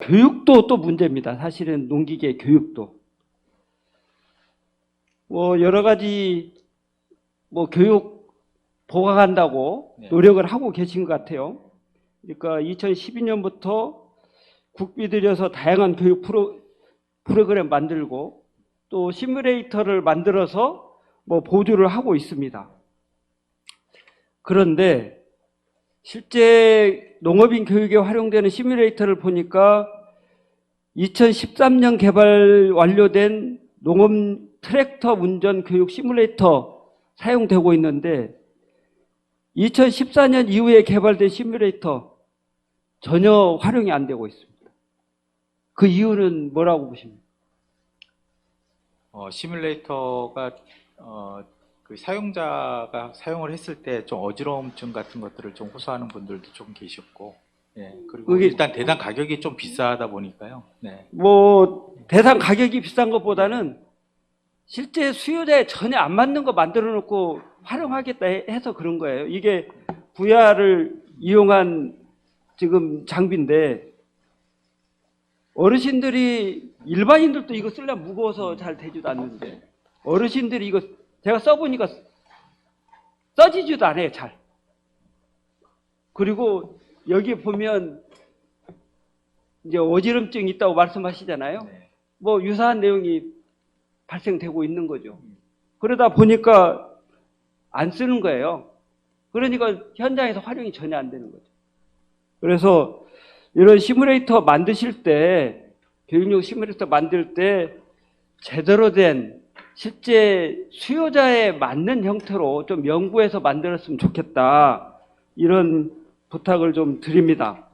교육도 또 문제입니다. 사실은 농기계 교육도. 뭐 여러 가지 뭐 교육 보강한다고 네. 노력을 하고 계신 것 같아요. 그러니까 2012년부터 국비 들여서 다양한 교육 프로, 프로그램 만들고 또 시뮬레이터를 만들어서 뭐 보조를 하고 있습니다. 그런데 실제 농업인 교육에 활용되는 시뮬레이터를 보니까 2013년 개발 완료된 농업 트랙터 운전 교육 시뮬레이터 사용되고 있는데 2014년 이후에 개발된 시뮬레이터 전혀 활용이 안 되고 있습니다. 그 이유는 뭐라고 보십니까? 어, 시뮬레이터가 어, 그 사용자가 사용을 했을 때 좀 어지러움증 같은 것들을 좀 호소하는 분들도 좀 계셨고, 예, 그리고 그게- 일단 대단 가격이 좀 비싸다 보니까요. 네, 뭐 대상 가격이 비싼 것보다는 실제 수요자에 전혀 안 맞는 거 만들어 놓고 활용하겠다 해- 해서 그런 거예요. 이게 VR을 이용한 지금 장비인데 어르신들이 일반인들도 이거 쓰려면 무거워서 잘 되지도 않는데 어르신들이 이거 제가 써보니까 써지지도 않아요 잘. 그리고 여기 보면 이제 어지럼증 있다고 말씀하시잖아요. 네. 뭐 유사한 내용이 발생되고 있는 거죠. 그러다 보니까 안 쓰는 거예요. 그러니까 현장에서 활용이 전혀 안 되는 거죠. 그래서 이런 시뮬레이터 만드실 때 교육용 시뮬레이터 만들 때 제대로 된 실제 수요자에 맞는 형태로 좀 연구해서 만들었으면 좋겠다. 이런 부탁을 좀 드립니다.